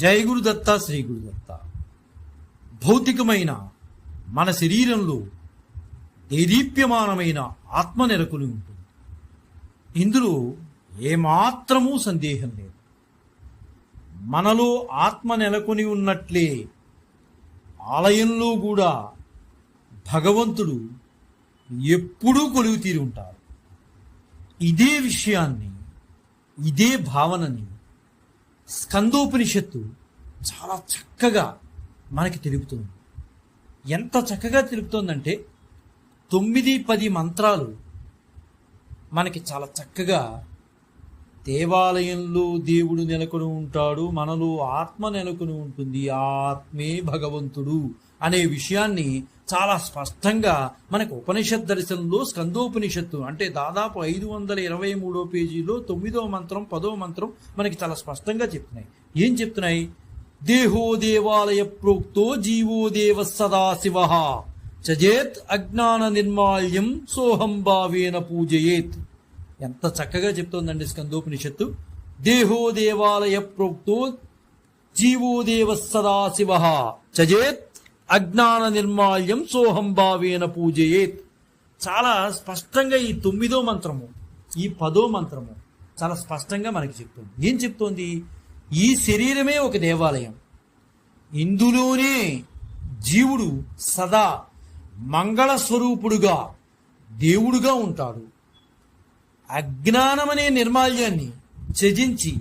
జై గురుదత్త శ్రీ గురుదత్త భౌతికమైన మన శరీరంలో దేదీప్యమానమైన ఆత్మ నెలకొని ఉంటుంది. ఇందులో ఏమాత్రమూ సందేహం లేదు. మనలో ఆత్మ నెలకొని ఉన్నట్లే ఆలయంలో కూడా భగవంతుడు ఎప్పుడూ కొలువు తీరి ఉంటారు. ఇదే విషయాన్ని ఇదే భావనని స్కందోపనిషత్తు చాలా చక్కగా మనకి తెలుపుతుంది. ఎంత చక్కగా తెలుపుతోందంటే తొమ్మిది పది మంత్రాలు మనకి చాలా చక్కగా దేవాలయంలో దేవుడు నెలకొని ఉంటాడు మనలో ఆత్మ నెలకొని ఉంటుంది ఆ ఆత్మే భగవంతుడు అనే విషయాన్ని చాలా స్పష్టంగా మనకు ఉపనిషత్ దర్శనంలో స్కందోపనిషత్తు అంటే దాదాపు ఐదు వందల ఇరవై మూడో పేజీలో తొమ్మిదో మంత్రం పదో మంత్రం మనకి చాలా స్పష్టంగా చెప్తున్నాయి. ఏం చెప్తున్నాయి? దేహో దేవాలయ ప్రోక్తో జీవో దేవ సదాశివ చజేత్ అజ్ఞాన నిర్మాల్యం సోహం భావేన పూజయేత్. ఎంత చక్కగా చెప్తోందండి స్కందోపనిషత్తు. దేహో దేవాలయ ప్రోక్తో జీవో దేవ సదాశివ చజేత్ అజ్ఞాన నిర్మాల్యం సోహం భావేన పూజయేత్. చాలా స్పష్టంగా ఈ తొమ్మిదో మంత్రము ఈ పదో మంత్రము చాలా స్పష్టంగా మనకి చెప్తుంది. ఏం చెప్తోంది? ఈ శరీరమే ఒక దేవాలయం. ఇందులోనే జీవుడు సదా మంగళ స్వరూపుడుగా దేవుడుగా ఉంటాడు. అజ్ఞానమనే నిర్మాల్యాన్ని త్యజించి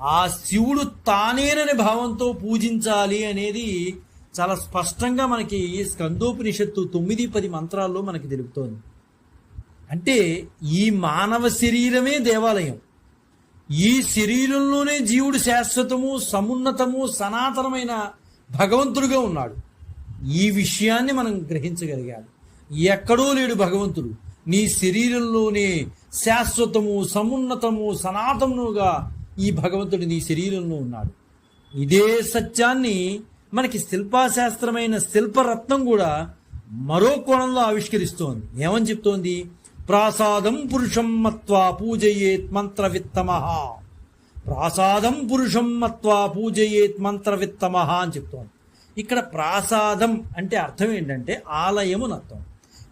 ఆ శివుడు తానేనని భావంతో పూజించాలి అనేది చాలా స్పష్టంగా మనకి స్కందోపనిషత్తు తొమ్మిది పది మంత్రాల్లో మనకి తెలుపుతోంది. అంటే ఈ మానవ శరీరమే దేవాలయం. ఈ శరీరంలోనే జీవుడు శాశ్వతము సమున్నతము సనాతనమైన భగవంతుడుగా ఉన్నాడు. ఈ విషయాన్ని మనం గ్రహించగలిగాలి. ఎక్కడో లేడు భగవంతుడు. నీ శరీరంలోనే శాశ్వతము సమున్నతము సనాతనముగా ఈ భగవంతుడు నీ శరీరంలో ఉన్నాడు. ఇదే సత్యాన్ని మనకి శిల్పాశాస్త్రమైన శిల్పరత్నం కూడా మరో కోణంలో ఆవిష్కరిస్తోంది. ఏమని చెప్తోంది? ప్రాసాదం పురుషం మత్వా పూజయేత్ మంత్రవిత్తమ. ప్రాసాదం పురుషం మత్వా పూజయేత్ మంత్రవిత్తమ అని చెప్తోంది. ఇక్కడ ప్రాసాదం అంటే అర్థం ఏంటంటే ఆలయము అర్థం.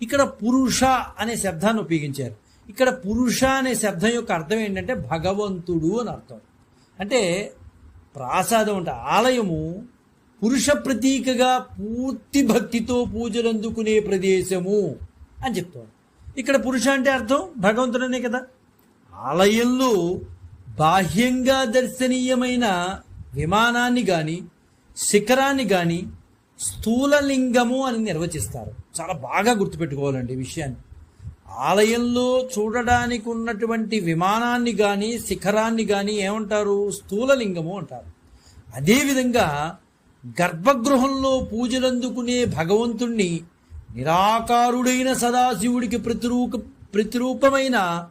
ఇక్కడ పురుష అనే శబ్దాన్ని ఉపయోగించారు. ఇక్కడ పురుష అనే శబ్దం యొక్క అర్థం ఏంటంటే భగవంతుడు అని అర్థం. అంటే ప్రాసాదం అంటే ఆలయము పురుష ప్రతీకగా పూర్తి భక్తితో పూజలు అందుకునే ప్రదేశము అని చెప్తాడు ఇక్కడ పురుష అంటే అర్థం భగవంతుడనే కదా? ఆలయంలో బాహ్యంగా దర్శనీయమైన విమానాన్ని కానీ శిఖరాన్ని కానీ స్థూలలింగము అని నిర్వచిస్తారు. చాలా బాగా గుర్తుపెట్టుకోవాలండి ఈ విషయాన్ని. ఆలయంలో చూడడానికి ఉన్నటువంటి విమానాన్ని కానీ శిఖరాన్ని కానీ ఏమంటారు? స్థూలలింగము అంటారు. అదేవిధంగా గర్భగృహంలో పూజలందుకునే భగవంతుణ్ణి నిరాకారుడైన సదాశివుడికి ప్రతిరూప ప్రతిరూపమైన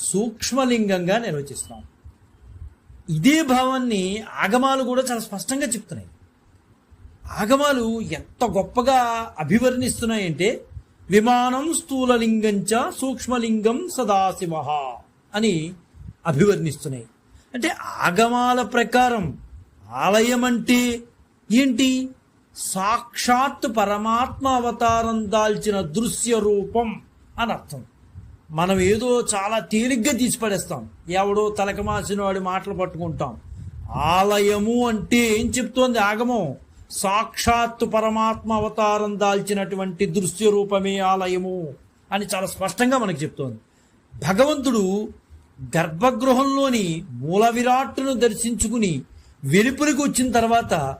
సూక్ష్మలింగంగా నిర్వచిస్తాం. ఇదే భావాన్ని ఆగమాలు కూడా చాలా స్పష్టంగా చెప్తున్నాయి. ఆగమాలు ఎంత గొప్పగా అభివర్ణిస్తున్నాయంటే విమానం స్థూలలింగంచ సూక్ష్మలింగం సదాశివ అని అభివర్ణిస్తున్నాయి. అంటే ఆగమాల ప్రకారం ఆలయం అంటే ఏంటి? సాక్షాత్ పరమాత్మ అవతారం దాల్చిన దృశ్య రూపం అని అర్థం. మనం ఏదో చాలా తేలిగ్గా తీసిపడేస్తాం ఎవడో తలకమాసిన వాడి మాటలు పట్టుకుంటాం. ఆలయము అంటే ఏం చెప్తోంది ఆగమం? సాక్షాత్తు పరమాత్మ అవతారం దాల్చినటువంటి దృశ్య రూపమే ఆలయము అని చాలా స్పష్టంగా మనకు చెప్తోంది. భగవంతుడు గర్భగృహంలోని మూల విరాట్ను దర్శించుకుని వెలుపులకు వచ్చిన తర్వాత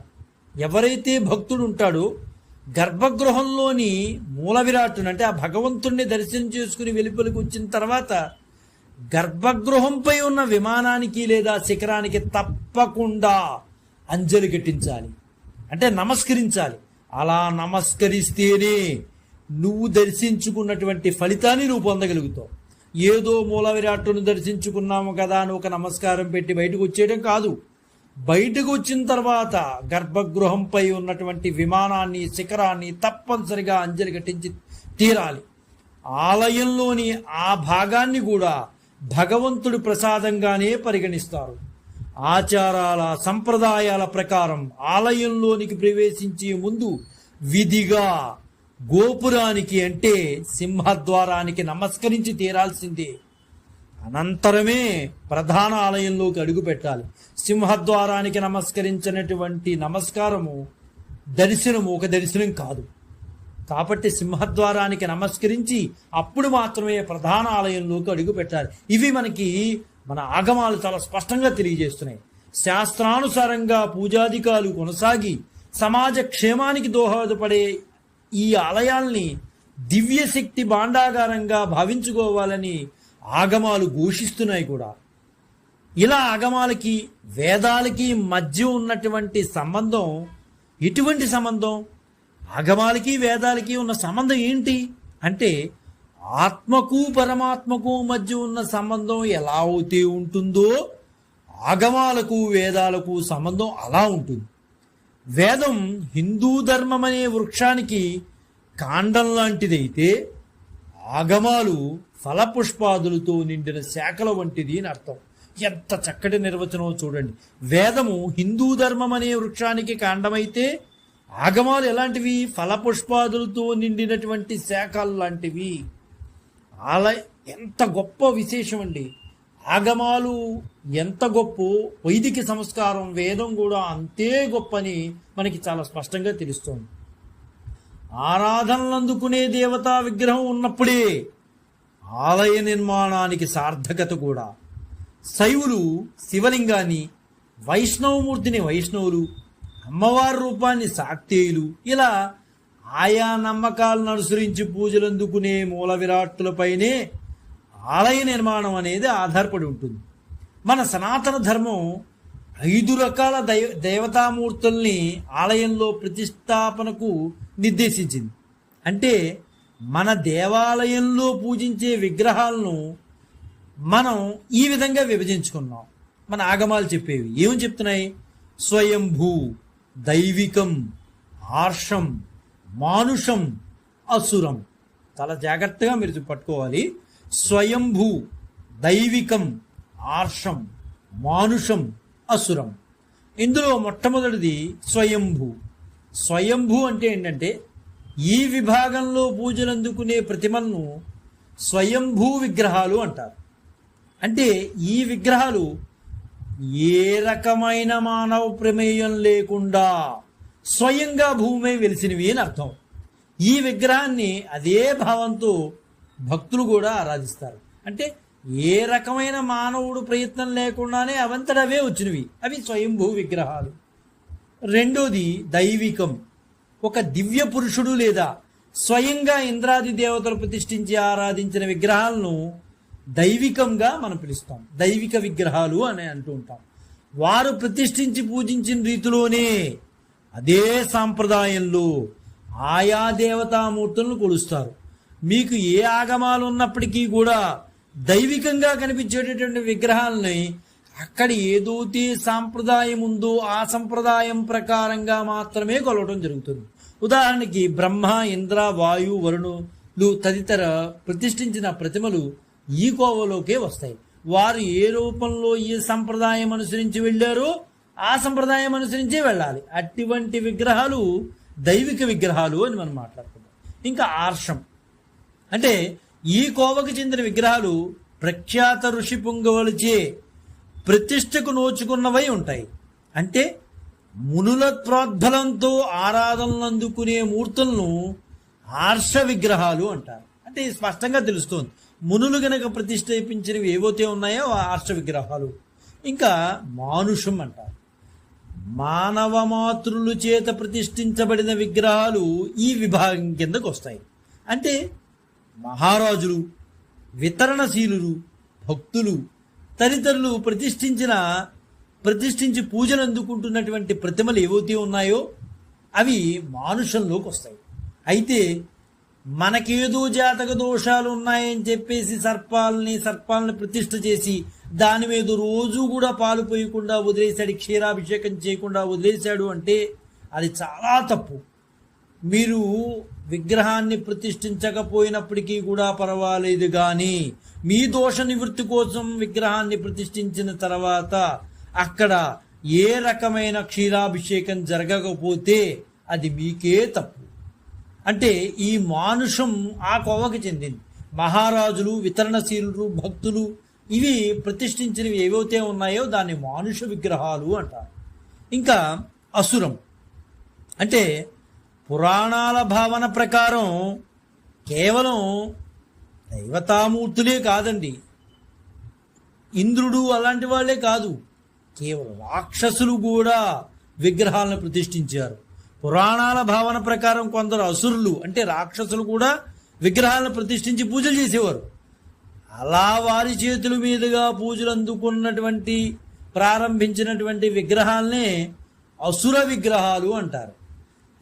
ఎవరైతే భక్తుడు ఉంటాడో గర్భగృహంలోని మూల విరాట్టును అంటే ఆ భగవంతుణ్ణి దర్శనం చేసుకుని వెలుపలికి వచ్చిన తర్వాత గర్భగృహంపై ఉన్న విమానానికి లేదా శిఖరానికి తప్పకుండా అంజలి కట్టించాలి అంటే నమస్కరించాలి. అలా నమస్కరిస్తేనే నువ్వు దర్శించుకున్నటువంటి ఫలితాన్ని నువ్వు పొందగలుగుతావు. ఏదో మూల విరాట్టును దర్శించుకున్నాము కదా అని ఒక నమస్కారం పెట్టి బయటకు వచ్చేయడం కాదు. బయటకు వచ్చిన తర్వాత గర్భగృహంపై ఉన్నటువంటి విమానాన్ని శిఖరాన్ని తప్పనిసరిగా అంజలి కట్టించి తీరాలి. ఆలయంలోని ఆ భాగాన్ని కూడా భగవంతుడి ప్రసాదంగానే పరిగణిస్తారు. ఆచారాల సంప్రదాయాల ప్రకారం ఆలయంలోనికి ప్రవేశించే ముందు విధిగా గోపురానికి అంటే సింహద్వారానికి నమస్కరించి తీరాల్సిందే. అనంతరమే ప్రధాన ఆలయంలోకి అడుగు పెట్టాలి. సింహద్వారానికి నమస్కరించినటువంటి నమస్కారము దర్శనము ఒక దర్శనం కాదు. కాబట్టి సింహద్వారానికి నమస్కరించి అప్పుడు మాత్రమే ప్రధాన ఆలయంలోకి అడుగు పెట్టాలి. ఇవి మనకి మన ఆగమాలు చాలా స్పష్టంగా తెలియజేస్తున్నాయి. శాస్త్రానుసారంగా పూజాధికారులు కొనసాగి సమాజ క్షేమానికి దోహదపడే ఈ ఆలయాల్ని దివ్యశక్తి భాండాగారంగా భావించుకోవాలని ఆగమాలు ఘోషిస్తున్నాయి కూడా. ఇలా ఆగమాలకి వేదాలకి మధ్య ఉన్నటువంటి సంబంధం ఎటువంటి సంబంధం ఆగమాలకి వేదాలకి ఉన్న సంబంధం ఏంటి? అంటే ఆత్మకు పరమాత్మకు మధ్య ఉన్న సంబంధం ఎలా అవుతే ఉంటుందో ఆగమాలకు వేదాలకు సంబంధం అలా ఉంటుంది. వేదం హిందూ ధర్మం అనే వృక్షానికి కాండం లాంటిదైతే ఆగమాలు ఫలపుష్పాదులతో నిండిన శాఖల వంటిది అని అర్థం. ఎంత చక్కటి నిర్వచనం చూడండి. వేదము హిందూ ధర్మం అనే వృక్షానికి కాండమైతే ఆగమాలు ఎలాంటివి? ఫలపుష్పాదులతో నిండినటువంటి శాఖలు లాంటివి. అలా ఎంత గొప్ప విశేషం అండి. ఆగమాలు ఎంత గొప్ప వైదిక సంస్కారం వేదం కూడా అంతే గొప్పని మనకి చాలా స్పష్టంగా తెలుస్తోంది. ఆరాధనలందుకునే దేవతా విగ్రహం ఉన్నప్పుడే ఆలయ నిర్మాణానికి సార్థకత కూడా. శైవులు శివలింగాన్ని వైష్ణవమూర్తిని వైష్ణవులు అమ్మవారి రూపాన్ని శాక్తేయులు ఇలా ఆయా నమ్మకాలను అనుసరించి పూజలు అందుకునే మూల విరాట్టులపైనే ఆలయ నిర్మాణం అనేది ఆధారపడి ఉంటుంది. మన సనాతన ధర్మం ఐదు రకాల దైవ దేవతామూర్తుల్ని ఆలయంలో ప్రతిష్టాపనకు నిర్దేశించింది. అంటే మన దేవాలయంలో పూజించే విగ్రహాలను మనం ఈ విధంగా విభజించుకున్నాం. మన ఆగమాలు చెప్పేవి ఏమని చెప్తున్నాయి? స్వయంభూ దైవికం ఆర్షం మానుషం అసురం. చాలా జాగ్రత్తగా మీరు పట్టుకోవాలి. స్వయంభూ దైవికం ఆర్షం మానుషం అసురం. ఇందులో మొట్టమొదటిది స్వయంభూ. స్వయంభూ అంటే ఏంటంటే ఈ విభాగంలో పూజలు అందుకునే ప్రతిమలను స్వయంభూ విగ్రహాలు అంటారు. అంటే ఈ విగ్రహాలు ఏ రకమైన మానవ ప్రమేయం లేకుండా స్వయంగా భూమి వెలిసినవి అని అర్థం. ఈ విగ్రహాన్ని అదే భావంతో భక్తులు కూడా ఆరాధిస్తారు. అంటే ఏ రకమైన మానవుడు ప్రయత్నం లేకుండానే అవంతటవే వచ్చినవి. అవి స్వయంభూ విగ్రహాలు. రెండోది దైవికం. ఒక దివ్య పురుషుడు లేదా స్వయంగా ఇంద్రాది దేవతలు ప్రతిష్ఠించి ఆరాధించిన విగ్రహాలను దైవికంగా మనం పిలుస్తాం. దైవిక విగ్రహాలు అని అంటూ ఉంటాం. వారు ప్రతిష్ఠించి పూజించిన రీతిలోనే అదే సాంప్రదాయంలో ఆయా దేవతామూర్తులను కొలుస్తారు. మీకు ఏ ఆగమాలు ఉన్నప్పటికీ కూడా దైవికంగా కనిపించేటటువంటి విగ్రహాలని అక్కడ ఏదోతి సాంప్రదాయం ఉందో ఆ సంప్రదాయం ప్రకారంగా మాత్రమే కొలవడం జరుగుతుంది. ఉదాహరణకి బ్రహ్మ ఇంద్ర వాయు వరుణులు తదితర ప్రతిష్ఠించిన ప్రతిమలు ఈ కోవలోకే వస్తాయి. వారు ఏ రూపంలో ఈ సంప్రదాయం అనుసరించి వెళ్ళారో ఆ సంప్రదాయం అనుసరించే వెళ్ళాలి. అటువంటి విగ్రహాలు దైవిక విగ్రహాలు అని మనం మాట్లాడుకుంటాం ఇంకా ఆర్షం. అంటే ఈ కోవకు చెందిన విగ్రహాలు ప్రఖ్యాత ఋషి పొంగవలచే ప్రతిష్టకు నోచుకున్నవై ఉంటాయి. అంటే మునుల ప్రోద్బలంతో ఆరాధనలు అందుకునే మూర్తులను ఆర్ష విగ్రహాలు అంటారు. అంటే స్పష్టంగా తెలుస్తోంది. మునులు గనక ప్రతిష్ఠించినవి ఏవైతే ఉన్నాయో ఆ ఆర్ష విగ్రహాలు. ఇంకా మానుషం అంటారు. మానవ మాతృలు చేత ప్రతిష్ఠించబడిన విగ్రహాలు ఈ విభాగం కిందకు వస్తాయి. అంటే మహారాజులు వితరణశీలు భక్తులు తదితరులు ప్రతిష్ఠించిన ప్రతిష్ఠించి పూజలు అందుకుంటున్నటువంటి ప్రతిమలు ఏవైతే ఉన్నాయో అవి మానుషంలోకి వస్తాయి. అయితే మనకేదో జాతక దోషాలు ఉన్నాయని చెప్పేసి సర్పాలని సర్పాలని ప్రతిష్ఠ చేసి దాని మీద రోజు కూడా పాలు పోయకుండా వదిలేశాడు క్షీరాభిషేకం చేయకుండా వదిలేశాడు అంటే అది చాలా తప్పు. మీరు విగ్రహాన్ని ప్రతిష్ఠించకపోయినప్పటికీ కూడా పర్వాలేదు కానీ మీ దోష నివృత్తి కోసం విగ్రహాన్ని ప్రతిష్ఠించిన తర్వాత అక్కడ ఏ రకమైన క్షీరాభిషేకం జరగకపోతే అది మీకే తప్పు. అంటే ఈ మానుషం ఆ కోవకి చెందింది. మహారాజులు వితరణశీలు భక్తులు ఇవి ప్రతిష్ఠించినవి ఏవైతే ఉన్నాయో దాన్ని మానుష విగ్రహాలు అంటారు. ఇంకా అసురం. అంటే పురాణాల భావన ప్రకారం కేవలం దైవతామూర్తులే కాదండి. ఇంద్రుడు అలాంటి వాళ్ళే కాదు. కేవలం రాక్షసులు కూడా విగ్రహాలను ప్రతిష్ఠించారు. పురాణాల భావన ప్రకారం కొందరు అసురులు అంటే రాక్షసులు కూడా విగ్రహాలను ప్రతిష్ఠించి పూజలు చేసేవారు. అలా వారి చేతుల మీదుగా పూజలు అందుకున్నటువంటి ప్రారంభించినటువంటి విగ్రహాలనే అసుర విగ్రహాలు అంటారు.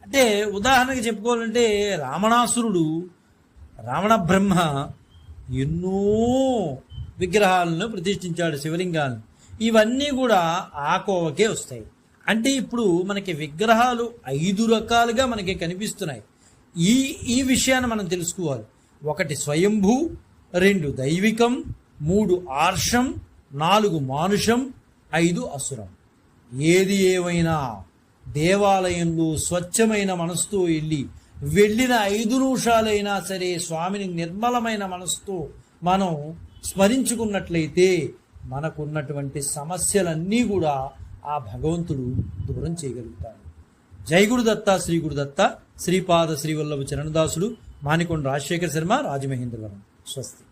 అంటే ఉదాహరణకి చెప్పుకోవాలంటే రావణాసురుడు రావణ బ్రహ్మ ఎన్నో విగ్రహాలను ప్రతిష్ఠించాడు శివలింగాలను. ఇవన్నీ కూడా ఆ కోవకే వస్తాయి. అంటే ఇప్పుడు మనకి విగ్రహాలు ఐదు రకాలుగా మనకి కనిపిస్తున్నాయి. ఈ ఈ విషయాన్ని మనం తెలుసుకోవాలి. ఒకటి స్వయంభూ రెండు దైవికం మూడు ఆర్షం నాలుగు మానుషం ఐదు అసురం. ఏది ఏమైనా దేవాలయంలో స్వచ్ఛమైన మనసుతో వెళ్ళి వెళ్ళిన ఐదు నిమిషాలైనా సరే స్వామిని నిర్మలమైన మనసుతో మనం స్మరించుకున్నట్లయితే మనకున్నటువంటి సమస్యలన్నీ కూడా ఆ భగవంతుడు దూరం చేయగలుగుతాడు. జై గురుదత్త శ్రీ గురుదత్త శ్రీపాద శ్రీవల్లభ చరణదాసుడు మానికొండ రాజశేఖర శర్మ రాజమహేంద్రవరం. స్వస్తి.